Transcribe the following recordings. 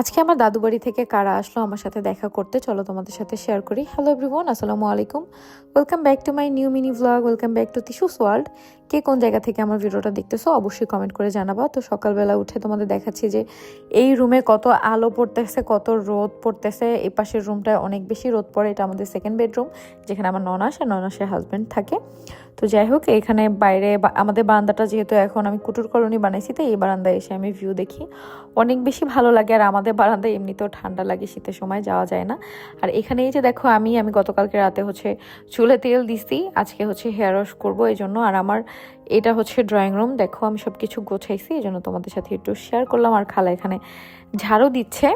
আজকে আমার দাদু বাড়ি থেকে কারা আসলো আমার সাথে দেখা করতে, চলো তোমাদের সাথে শেয়ার করি। হ্যালো এভরিওয়ান আসসালামু আলাইকুম। Welcome back to my new mini vlog welcome back to Tishu's world কে কোন জায়গা থেকে আমার ভিডিওটা দেখতেছো, অবশ্যই কমেন্ট করে জানাবা। তো সকালবেলা উঠে তোমাদের দেখাচ্ছি যে এই রুমে কত আলো পড়তেছে, কত রোদ পড়তেছে। এই পাশের রুমটায় অনেক বেশি রোদ পড়ে, এটা আমাদের সেকেন্ড বেডরুম যেখানে আমার ননাস আর ননাসের হাজব্যান্ড থাকে। তো যাই হোক, এখানে বাইরে আমাদের বারান্দাটা যেহেতু এখন আমি কুটুর কলোনি বানাইছি তো এই বারান্দায় এসে আমি ভিউ দেখি। অনেক বেশি ভালো লাগে আর আমাদের বারান্দায় এমনিতেও ঠান্ডা লাগে, শীতের সময় যাওয়া যায় না। আর এখানে এই যে দেখো, আমি আমি গতকালকে রাতে হচ্ছে চুলে তেল দিছি, আজকে হচ্ছে হেয়ার ওয়াশ করব এই জন্য আর আমার এটা হচ্ছে ড্রয়িং রুম দেখো আমি সব কিছু গোছাইছি এই জন্য তোমাদের সাথে একটু শেয়ার করলাম। আর খালা এখানে ঝাড়ু দিচ্ছে।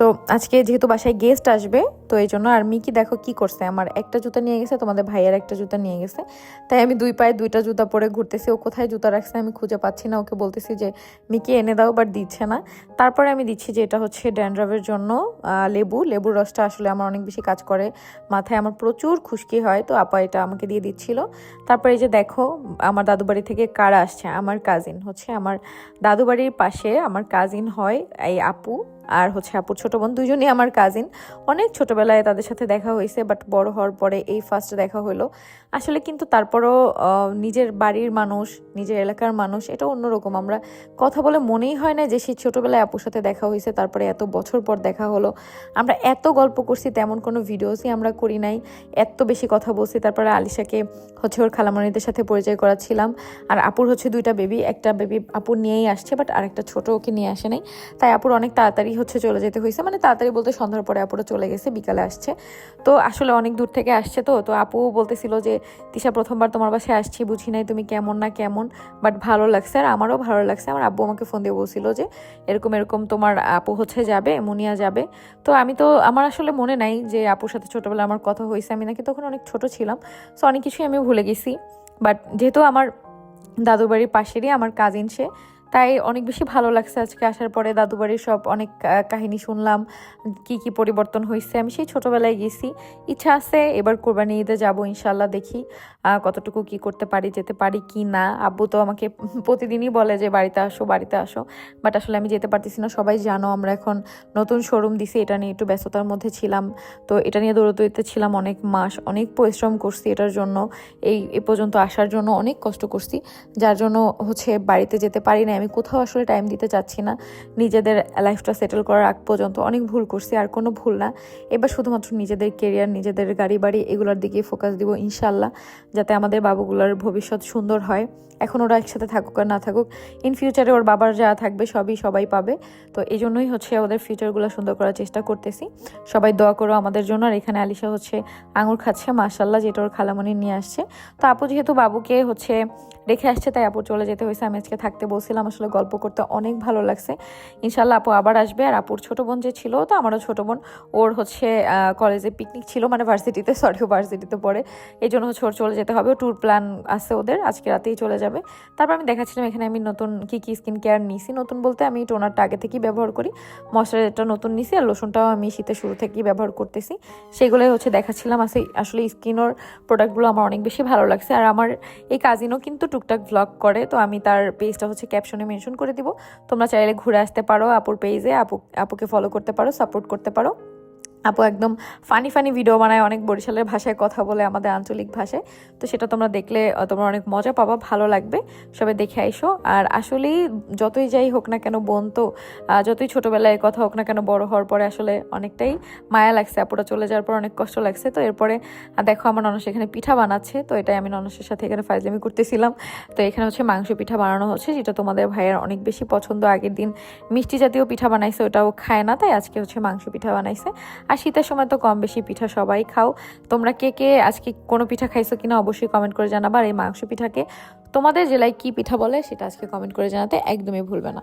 তো আজকে যেহেতু বাসায় গেস্ট আসবে, তো এই জন্য আর মিকি দেখো কি করছে। আমার একটা জুতা নিয়ে গেছে, তোমাদের ভাইয়ের একটা জুতা নিয়ে গেছে। তাই আমি দুই পায়ে দুইটা জুতা পরে ঘুরতেছি, ও কোথায় জুতা রাখছে আমি খুঁজে পাচ্ছি না। ওকে বলতেছি যে, মিকি এনে দাও বাট দিচ্ছে না। তারপরে আমি দিচ্ছি যে, এটা হচ্ছে ড্যান্ড্রাফের জন্য লেবু। লেবুর রসটা আসলে আমার অনেক বেশি কাজ করে। মাথায় আমার প্রচুর খুশকি হয়, তো আপা এটা আমাকে দিয়ে দিচ্ছিল। তারপরে এই যে দেখো, আমার দাদু বাড়ি থেকে কারা আসছে? আমার কাজিন হচ্ছে আমার দাদু বাড়ির পাশে আমার কাজিন হয় এই আপু। আর হচ্ছে আপুর ছোট বোন দুজনই আমার কাজিন অনেক ছোটবেলায় তাদের সাথে দেখা হয়েছে বাট বড় হওয়ার পরে এই ফার্স্ট দেখা হলো। আসলে কিন্তু তারপরও নিজের বাড়ির মানুষ, নিজের এলাকার মানুষ, এটা অন্যরকম। আমরা কথা বলে মনেই হয় না যে সেই ছোটবেলায় আপুর সাথে দেখা হয়েছে, তারপরে এত বছর পর দেখা হলো। আমরা এত গল্প করছি, তেমন কোনো ভিডিওসই আমরা করি নাই। এত বেশি কথা বলছি, তারপরে আলিশাকে হচ্ছে ওর খালামণিদের সাথে পরিচয় করাচ্ছিলাম। আর আপুর হচ্ছে দুইটা বেবি একটা বেবি আপুর নিয়েই আসছে বাট আরেকটা ছোট ওকে নিয়ে আসে নাই। তাই আপুর অনেক তাড়াতাড়ি হচ্ছে চলে যেতে হয়েছে। মানে তাড়াতাড়ি বলতে সন্ধ্যার পরে আপুরা চলে গেছে, বিকালে আসছে। তো আসলে অনেক দূর থেকে আসছে তো তো আপু বলতেছিল যে, তিশা, প্রথমবার তোমার বাসায় আসছি, বুঝি নাই তুমি কেমন না কেমন বাট ভালো লাগছে আর আমারও ভালো লাগছে। আমার আব্বু আমাকে ফোন দিয়ে বলছিল যে, এরকম এরকম তোমার আপু হচ্ছে যাবে, মুনিয়া যাবে। তো আমি তো, আমার আসলে মনে নাই যে আপুর সাথে ছোটবেলায় আমার কথা হয়েছে। আমি নাকি তখন অনেক ছোট ছিলাম সো অনেক কিছুই আমি ভুলে গেছি। বাট যেহেতু আমার দাদু বাড়ির পাশেরই, আমার কাজিন সে তাই অনেক বেশি ভালো লাগছে আজকে আসার পরে। দাদু বাড়ির সব অনেক কাহিনী শুনলাম, কি কি পরিবর্তন হয়েছে। আমি সেই ছোটোবেলায় গেছি। ইচ্ছা আছে, এবার কোরবানি ঈদে যাব ইনশাল্লাহ দেখি কতটুকু কি করতে পারি, যেতে পারি কি না। আব্বু তো আমাকে প্রতিদিনই বলে যে, বাড়িতে আসো বাড়িতে আসো। বাট আসলে আমি যেতে পারতেছি না, সবাই জানো আমরা এখন নতুন শোরুম দিছি, এটা নিয়ে একটু ব্যস্ততার মধ্যে ছিলাম। তো এটা নিয়ে দৌড়দৌড়িতে ছিলাম অনেক মাস, অনেক পরিশ্রম করছি এটার জন্য। এই, এ পর্যন্ত আসার জন্য অনেক কষ্ট করছি। যার জন্য হচ্ছে বাড়িতে যেতে পারি না আমি কোথাও আসলে টাইম দিতে চাচ্ছি না। নিজেদের লাইফটা সেটেল করার আগ পর্যন্ত অনেক ভুল করছি, আর কোনো ভুল না। এবার শুধুমাত্র নিজেদের কেরিয়ার নিজেদের গাড়ি বাড়ি এগুলোর দিকে ফোকাস দিব ইনশাল্লাহ যাতে আমাদের বাবুগুলোর ভবিষ্যৎ সুন্দর হয়। এখন ওরা একসাথে থাকুক আর না থাকুক ইন ফিউচারে ওর বাবার যা থাকবে সবই সবাই পাবে। তো এই জন্যই হচ্ছে ওদের ফিউচারগুলো সুন্দর করার চেষ্টা করতেছি। সবাই দোয়া করো আমাদের জন্য, আর এখানে আলিশা হচ্ছে আঙুর খাচ্ছে মাশাল্লাহ যেটা ওর খালামণি নিয়ে আসছে। তো আপু যেহেতু বাবুকে হচ্ছে রেখে আসছে, তাই আপু চলে যেতে হয়েছে। আমি আজকে থাকতে বলছিলাম, আসলে গল্প করতে অনেক ভালো লাগছে। ইনশাল্লাহ আপু আবার আসবে। আর আপুর ছোট বোন যে ছিল, তো আমারও ছোট বোন। ওর হচ্ছে কলেজে পিকনিক ছিল মানে ভার্সিটিতে সরি ভার্সিটিতে পড়ে। এই জন্য হচ্ছে ওর চলে যেতে হবে। ট্যুর প্ল্যান আছে ওদের, আজকে রাতেই চলে যাবে। তারপর আমি দেখাচ্ছিলাম, এখানে আমি নতুন কি কি স্কিন কেয়ার নিছি। নতুন বলতে আমি টোনারটা আগে থেকেই ব্যবহার করি। ময়শ্চারাইজারটা নতুন নিছি আর লোশনটাও আমি শীতের শুরু থেকেই ব্যবহার করতেছি। সেগুলোই হচ্ছে দেখাচ্ছিলাম। আসলে স্কিনের প্রোডাক্টগুলো আমার অনেক বেশি ভালো লাগছে। আর আমার এই কাজিনও কিন্তু টুকটাক ভ্লগ করে, তো আমি তার পেজটা হচ্ছে ক্যাপশনে মেনশন করে দিব। তোমরা চাইলে ঘুরে আসতে পারো আপুর পেজে আপু, আপুকে ফলো করতে পারো সাপোর্ট করতে পারো। আপু একদম ফানি ফানি ভিডিও বানায়, অনেক বরিশালের ভাষায় কথা বলে আমাদের আঞ্চলিক ভাষায়। তো সেটা তোমরা দেখলে তোমরা অনেক মজা পাবা, ভালো লাগবে। সবাই দেখে আইসো। আর আসলেই যতই যাই হোক না কেন, বোন তো যতই ছোটবেলায় কথা হোক না কেন, বড় হওয়ার পরে আসলে অনেকটাই মায়া লাগছে। আপুরা চলে যাওয়ার পর অনেক কষ্ট লাগছে। তো এরপরে দেখো আমার ননস এখানে পিঠা বানাচ্ছে। তো এটাই আমি ননসের সাথে এখানে ফাইজলামি করতেছিলাম। তো এখানে হচ্ছে মাংস পিঠা বানানো হচ্ছে, যেটা তোমাদের ভাইয়ের অনেক বেশি পছন্দ। আগের দিন মিষ্টি জাতীয় পিঠা বানাইছে, ওটাও খায় না, তাই আজকে হচ্ছে মাংস পিঠা বানাইছে। আর শীতের সময় তো কম বেশি পিঠা সবাই খাও। তোমরা কে কে আজকে কোনো পিঠা খাইছো কিনা অবশ্যই কমেন্ট করে জানাবার এই মাংস পিঠাকে তোমাদের জেলায় কি পিঠা বলে সেটা আজকে কমেন্ট করে জানাতে একদমই ভুলবে না।